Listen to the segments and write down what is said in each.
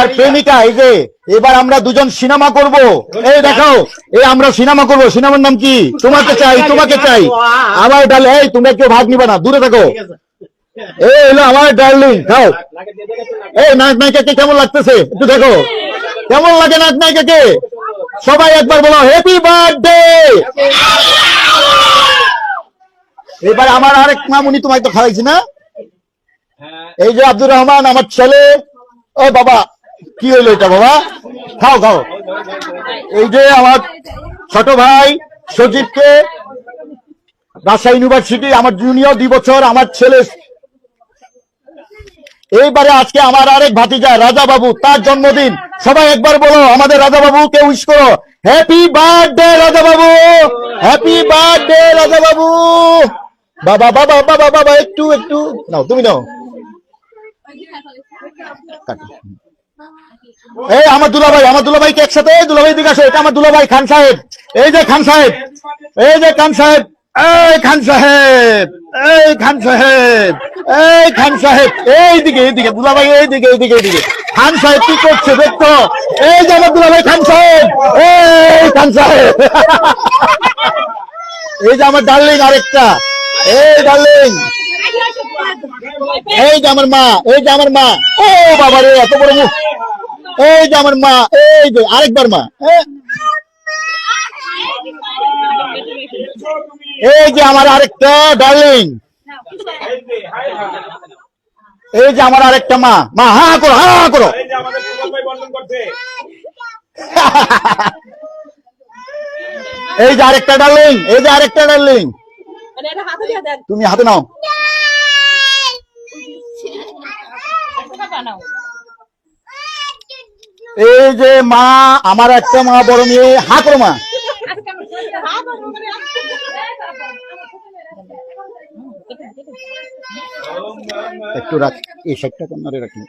আর প্রেমিকা, এই যে, এবার আমরা দুজন সিনেমা করব। এই দেখাও, এই আমরা সিনেমা করব। সিনেমার নাম কি? তোমাকে চাই তোমাকে চাই। আমার ডালে, এই, তোমরা কেউ ভাগ নিবে না, দূরে থাকো। এই হলো আমার ডার্লিং, খাও। এই নাক নায়িকাকে কেমন লাগতেছে? একটু দেখো। কেমন লাগে নাক নায়িকাকে? সবাই একবার বলো হ্যাপি বার্থডে এবার আমার আরেক মামুনি তোমায় তো খাওয়াইছি না? এই যে আব্দুর রহমান, আমার ছেলে। ও বাবা কি হইল এটা, বাবা? খাও খাও। এই যে আমার ছোট ভাই সজীবকে রাজশাহী ইউনিভার্সিটি আমার জুনিয়র দুই বছর, আমার ছেলে এইবারে আজকে আমার আরেক ভাতিজা, রাজা বাবু, তার জন্মদিন। সবাই একবার বলো, আমাদের রাজা বাবু কে উইশ করো? Happy birthday Raja Babu! Happy birthday Raja বাবু! বাবা বাবা বাবা বাবা, একটু একটু, নাও, তুমি নাও। কাটো। এই আমার দুলাভাই, আমার দুলাভাইকে একসাথে, এই দুলাভাই দিকে আসো, এটা আমার দুলাভাই খান সাহেব। এই যে খান সাহেব, এই যে খান সাহেব, এই খান সাহেব, এই খান সাহেব, এই খান সাহেব এই দিকে এই দিকে দুলাভাই এই দিকে এই দিকে এই দিকে খান সাহেব কি করছে দেখতো? এই যে আমার দুলাভাই খান সাহেব, এই খান সাহেব। এই যে আমার ডার্লিং আরেকটা, এই ডার্লিং। এই যে আমার মা, এই যে আমার মা। ও বাবা রে এত বড় মুখ। এই যে আমার মা এই যে আরেকবার মা এই যে আমার আরেকটা ডার্লিং। এই যে আমার আরেকটা মা মা হা হা করো হা হা করো। এই যে আরেকটা ডার্লিং এই যে আরেকটা ডার্লিং। মানে তুমি হাতে নাও একটা বানাও এই যে মা, আমার একটা মা, বড় মেয়ে, হা মা। একটু রাখ, এই কর্নারে রাখি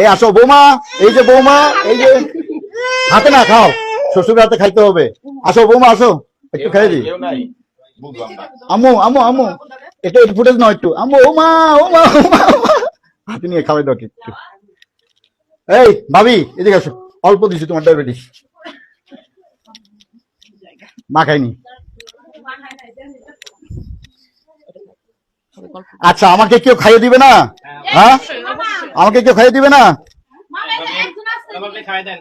এই আসো, বৌমা, এই যে বৌমা, এই যে হাতে না, খাও। শ্বশুর হাতে খাইতে হবে। আসো, বৌমা, আসো। একটু খাই দি আম্মু আম্মু আম্মু। এটা ফুটেজ নাও একটু। ওমা ওমা ওমা ওমা। হাতে নিয়ে খাওয়াই দাও, একটু। এই ভাবি এদিকে আসো। অল্প দিছি তোমার ডায়াবেটিস মা খাইনি আচ্ছা আমাকে কেউ খাইয়ে দিবে না? হ্যাঁ? আমাকে কেউ খাইয়ে দিবে না? দেন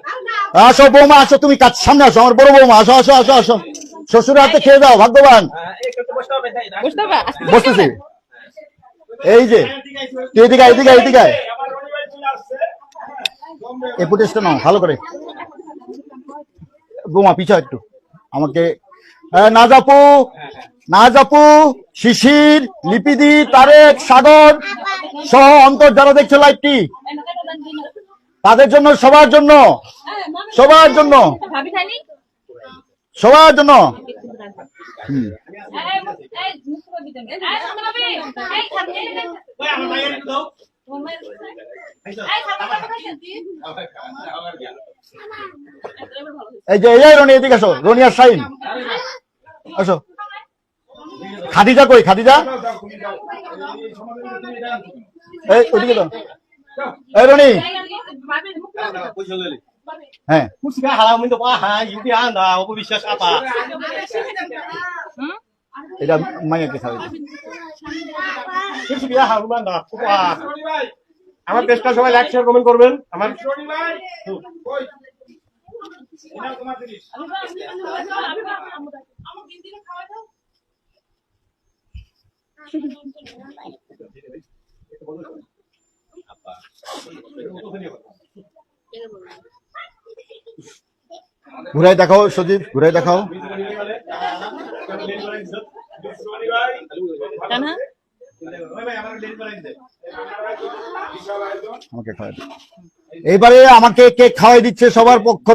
আসো বৌমা আসো তুমি কাজ সামনে আসো আমার বড় বৌমা আসো আসো আসো আসো। শ্বশুর হাতে খেয়ে দাও ভাগ্যবান। হ্যাঁ, বসতেছি। এই যে তুই এদিকে এদিকে এদিকে আয়। আমার রনি ভাই চলে আসছে এই ফুটেজটা নাও ভালো করে বৌমা পিছা একটু আমাকে নাজাপু নাজাপু শিশির লিপিদি তারেক সাগর সহ অন্তর যারা দেখছ লাইভটি তাদের জন্য সবার জন্য সবার জন্য সবার জন্য হুম এই খাবি খাবি যে এই রনি এদিকে আসো। রনি আর শাইন আসো। খাদিজা কই? খাদিজা? এই ওদিকে দাও। এই রনি। ভাবির মুখ করে দিতেন হ্যাঁ Musika halang minta paha, yuki anda, aku bisa apa? হুম এটা মাইয়াকে খাওয়াই দাও। আমার পেজটা সবাই লাইক শেয়ার কমেন্ট করবেন আমার ঘুরাই দেখাও সজীব ঘুরাই দেখাও। এইবারে আমাকে কেক খাওয়াই দিচ্ছে সবার পক্ষ